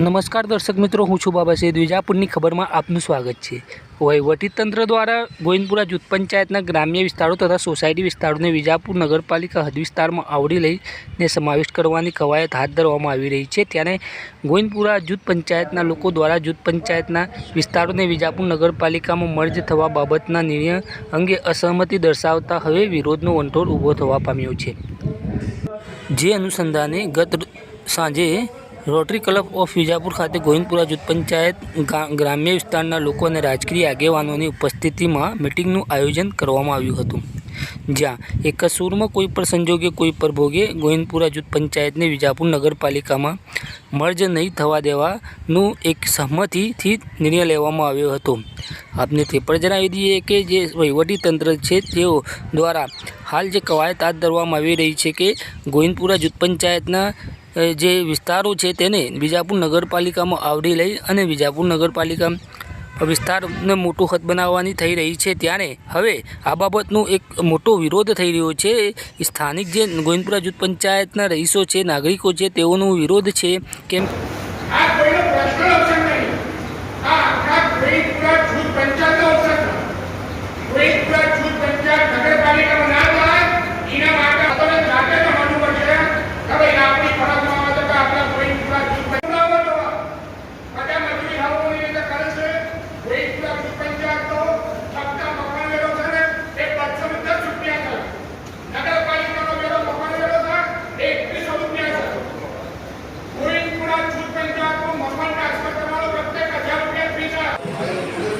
નમસ્કાર દર્શક મિત્રો, હું છું બાબા સૈદ વિજાપુરની ખબરમાં આપનું સ્વાગત છે. વહીવટીતંત્ર દ્વારા ગોવિંદપુરા જૂથ પંચાયતના ગ્રામ્ય વિસ્તારો તથા સોસાયટી વિસ્તારોને વિજાપુર નગરપાલિકા હદ વિસ્તારમાં આવરી લઈને સમાવિષ્ટ કરવાની કવાયત હાથ ધરવામાં આવી રહી છે. ત્યારે ગોવિંદપુરા જૂથ પંચાયતના લોકો દ્વારા જૂથ પંચાયતના વિસ્તારોને વિજાપુર નગરપાલિકામાં મર્જ થવા બાબતના નિર્ણય અંગે અસહમતિ દર્શાવતા હવે વિરોધનો વંટોળ ઊભો થવા પામ્યો છે. જે અનુસંધાને ગત સાંજે રોટરી ક્લબ ઓફ વિજાપુર ખાતે ગોવિંદપુરા જૂથ પંચાયત ગ્રામ્ય વિસ્તારના લોકો અને રાજકીય આગેવાનોની ઉપસ્થિતિમાં મિટિંગનું આયોજન કરવામાં આવ્યું હતું. જ્યાં એક સૂરમાં કોઈ પણ સંજોગે, કોઈ પર ભોગે ગોવિંદપુરા જૂથ પંચાયતને વિજાપુર નગરપાલિકામાં મર્જ નહીં થવા દેવાનું એક સહમતિથી નિર્ણય લેવામાં આવ્યો હતો. આપને તે પણ જણાવી દઈએ કે જે વહીવટીતંત્ર છે, તેઓ દ્વારા હાલ જે કવાયત હાથ ધરવામાં આવી રહી છે કે ગોવિંદપુરા જૂથ પંચાયતના જે વિસ્તારો છે તેને વિજાપુર નગરપાલિકામાં આવરી લઈ અને વિજાપુર નગરપાલિકા વિસ્તારને મોટું હદ બનાવવાની થઈ રહી છે. ત્યારે હવે આ બાબતનો એક મોટો વિરોધ થઈ રહ્યો છે. સ્થાનિક જે ગોવિંદપુરા જૂથ પંચાયતના રહીશો છે, નાગરિકો છે, તેઓનો વિરોધ છે કેમ? આ કોઈનો પ્રશ્ન નહીં. આ આખા ગોવિંદપુરા જૂથ પંચાયતનો ઓપ્શન છે ગોવિંદપુરા જૂથ પંચાયત નગરપાલિકામાં ના જાય એના માટે આપણે જાતે જ માનવું પડશે કે ભાઈ આપણી ફરજમાં આવે છે કે આપણા ગોવિંદપુરા જૂથ પંચાયત બધા મજૂરી ભાવોની રીતે કરે છે ગોવિંદપુરા જૂથ પંચાયતનો સપ્તાહ મકાન વેરો છે ને એ પાંચસો ને દસ રૂપિયા છે નગરપાલિકાનો વેરો મકાન વેરો છે એ એકવીસો રૂપિયા છે ગોવિંદપુરા જૂથ પંચાયતનું મકાન ટ્રાન્સફર કરવાનો પ્રત્યેક હજાર રૂપિયા ફી છે